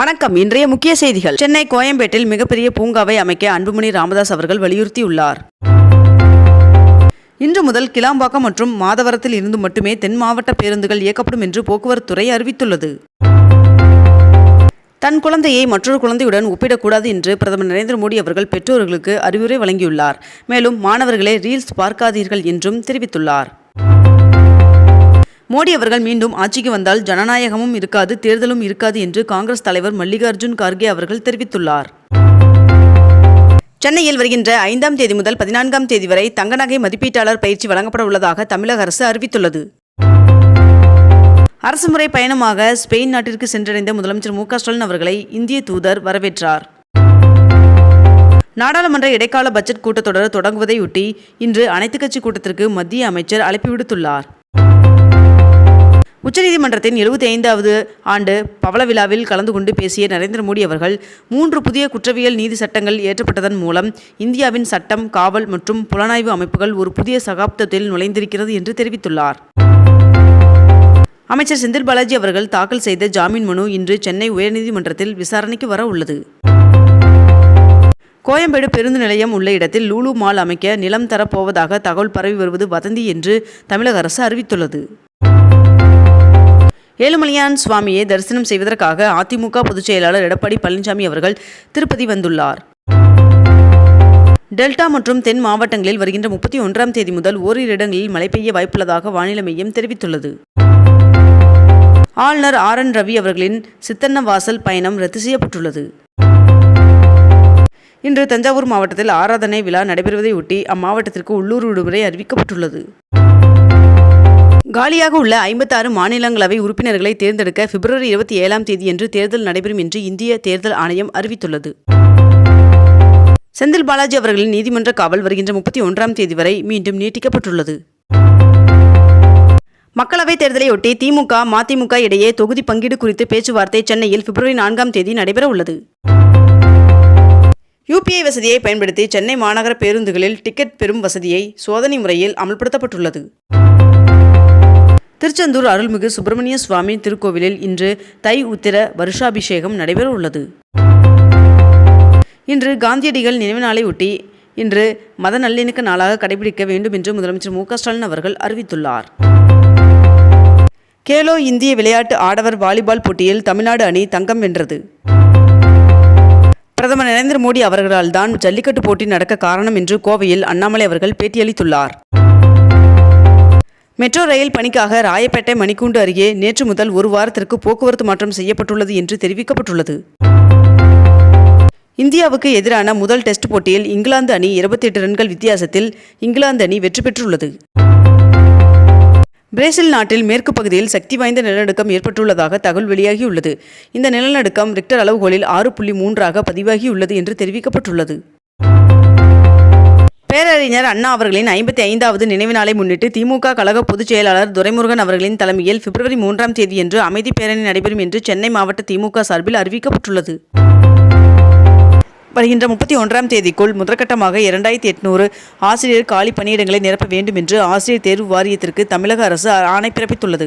வணக்கம். இன்றைய முக்கிய செய்திகள். சென்னை கோயம்பேட்டில் மிகப்பெரிய பூங்காவை அமைக்க அன்புமணி ராமதாஸ் அவர்கள் வலியுறுத்தியுள்ளார். இன்று முதல் கிளாம்பாக்கம் மற்றும் மாதவரத்தில் இருந்து மட்டுமே தென் மாவட்ட பேருந்துகள் இயக்கப்படும் என்று போக்குவரத்துறை அறிவித்துள்ளது. தன் குழந்தையை மற்றொரு குழந்தையுடன் ஒப்பிடக்கூடாது என்று பிரதமர் நரேந்திர மோடி அவர்கள் பெற்றோர்களுக்கு அறிவுரை வழங்கியுள்ளார். மேலும் மாணவர்களே ரீல்ஸ் பார்க்காதீர்கள் என்றும் தெரிவித்துள்ளார். மோடி அவர்கள் மீண்டும் ஆட்சிக்கு வந்தால் ஜனநாயகமும் இருக்காது தேர்தலும் இருக்காது என்று காங்கிரஸ் தலைவர் மல்லிகார்ஜுன் கார்கே அவர்கள் தெரிவித்துள்ளார். சென்னையில் வருகின்ற ஐந்தாம் தேதி முதல் பதினான்காம் தேதி வரை தங்க நகை மதிப்பீட்டாளர் பயிற்சி வழங்கப்பட உள்ளதாக தமிழக அரசு அறிவித்துள்ளது. அரசுமுறை பயணமாக ஸ்பெயின் நாட்டிற்கு சென்றடைந்த முதலமைச்சர் மு ஸ்டாலின் அவர்களை இந்திய தூதர் வரவேற்றார். நாடாளுமன்ற இடைக்கால பட்ஜெட் கூட்டத்தொடர் தொடங்குவதையொட்டி இன்று அனைத்துக் கட்சி கூட்டத்திற்கு மத்திய அமைச்சர் அழைப்பு விடுத்துள்ளார். உச்சநீதிமன்றத்தின் எழுபத்தி ஐந்தாவது ஆண்டு பவள விழாவில் கலந்து கொண்டு பேசிய நரேந்திர மோடி அவர்கள் மூன்று புதிய குற்றவியல் நீதி சட்டங்கள் ஏற்றப்பட்டதன் மூலம் இந்தியாவின் சட்டம் காவல் மற்றும் புலனாய்வு அமைப்புகள் ஒரு புதிய சகாப்தத்தில் நுழைந்திருக்கிறது என்று தெரிவித்துள்ளார். அமைச்சர் செந்தில் பாலாஜி அவர்கள் தாக்கல் செய்த ஜாமீன் மனு இன்று சென்னை உயர்நீதிமன்றத்தில் விசாரணைக்கு வர உள்ளது. கோயம்பேடு பேருந்து நிலையம் உள்ள இடத்தில் லூலு மால் அமைக்க நிலம் தரப்போவதாக தகவல் பரவி வருவது வதந்தி என்று தமிழக அரசு அறிவித்துள்ளது. ஏழுமலையான் சுவாமியை தரிசனம் செய்வதற்காக அதிமுக பொதுச் செயலாளர் எடப்பாடி பழனிசாமி அவர்கள் திருப்பதி வந்துள்ளார். டெல்டா மற்றும் தென் மாவட்டங்களில் வருகின்ற முப்பத்தி ஒன்றாம் தேதி முதல் ஓரிரு இடங்களில் மழை பெய்ய வாய்ப்புள்ளதாக வானிலை மையம் தெரிவித்துள்ளது. ஆளுநர் ஆர் என் ரவி அவர்களின் சித்தன்னவாசல் பயணம் ரத்து செய்யப்பட்டுள்ளது. இன்று தஞ்சாவூர் மாவட்டத்தில் ஆராதனை விழா நடைபெறுவதையொட்டி அம்மாவட்டத்திற்கு உள்ளூர் விடுமுறை அறிவிக்கப்பட்டுள்ளது. காலியாக உள்ள ஐம்பத்தாறு மாநிலங்களவை உறுப்பினர்களை தேர்ந்தெடுக்க பிப்ரவரி இருபத்தி ஏழாம் தேதியன்று தேர்தல் நடைபெறும் என்று இந்திய தேர்தல் ஆணையம் அறிவித்துள்ளது. செந்தில் பாலாஜி அவர்களின் நீதிமன்ற காவல் வருகின்ற முப்பத்தி ஒன்றாம் தேதி வரை மீண்டும் நீட்டிக்கப்பட்டுள்ளது. மக்களவைத் தேர்தலையொட்டி திமுக மதிமுக இடையே தொகுதி பங்கீடு குறித்து பேச்சுவார்த்தை சென்னையில் பிப்ரவரி நான்காம் தேதி நடைபெற உள்ளது. யூபிஐ வசதியை பயன்படுத்தி சென்னை மாநகர பேருந்துகளில் டிக்கெட் பெறும் வசதியை சோதனை முறையில் அமல்படுத்தப்பட்டுள்ளது. திருச்செந்தூர் அருள்மிகு சுப்பிரமணிய சுவாமி திருக்கோவிலில் இன்று தை உத்திர வருஷாபிஷேகம் நடைபெற உள்ளது. இன்று காந்தியடிகள் நினைவு நாளை ஒட்டி இன்று மத நல்லிணக்க நாளாக கடைபிடிக்க வேண்டும் என்று முதலமைச்சர் மு ஸ்டாலின் அவர்கள் அறிவித்துள்ளார். கேலோ இந்திய விளையாட்டு ஆடவர் வாலிபால் போட்டியில் தமிழ்நாடு அணி தங்கம் வென்றது. பிரதமர் நரேந்திர மோடி அவர்களால் தான் ஜல்லிக்கட்டு போட்டி நடக்க காரணம் என்று கோவையில் அண்ணாமலை அவர்கள் பேட்டியளித்துள்ளார். மெட்ரோ ரயில் பணிக்காக ராயப்பேட்டை மணிக்கூண்டு அருகே நேற்று முதல் ஒரு வாரத்திற்கு போக்குவரத்து மாற்றம் செய்யப்பட்டுள்ளது என்று தெரிவிக்கப்பட்டுள்ளது. இந்தியாவுக்கு எதிரான முதல் டெஸ்ட் போட்டியில் இங்கிலாந்து அணி இருபத்தி எட்டு ரன்கள் வித்தியாசத்தில் இங்கிலாந்து அணி வெற்றி பெற்றுள்ளது. பிரேசில் நாட்டில் மேற்கு பகுதியில் சக்தி வாய்ந்த நிலநடுக்கம் ஏற்பட்டுள்ளதாக தகவல் வெளியாகியுள்ளது. இந்த நிலநடுக்கம் ரிக்டர் அளவுகோலில் ஆறு புள்ளி மூன்றாக பதிவாகியுள்ளது என்று தெரிவிக்கப்பட்டுள்ளது. பேரறிஞர் அண்ணா அவர்களின் ஐம்பத்தி ஐந்தாவது நினைவு நாளை முன்னிட்டு திமுக கழக பொதுச் செயலாளர் துரைமுருகன் அவர்களின் தலைமையில் பிப்ரவரி மூன்றாம் தேதியன்று அமைதி பேரணி நடைபெறும் என்று சென்னை மாவட்ட திமுக சார்பில் அறிவிக்கப்பட்டுள்ளது. வருகின்ற முப்பத்தி ஒன்றாம் தேதிக்குள் முதற்கட்டமாக இரண்டாயிரத்தி எட்நூறு ஆசிரியர் காலி பணியிடங்களை நிரப்ப வேண்டும் என்று ஆசிரியர் தேர்வு வாரியத்திற்கு தமிழக அரசு ஆணை பிறப்பித்துள்ளது.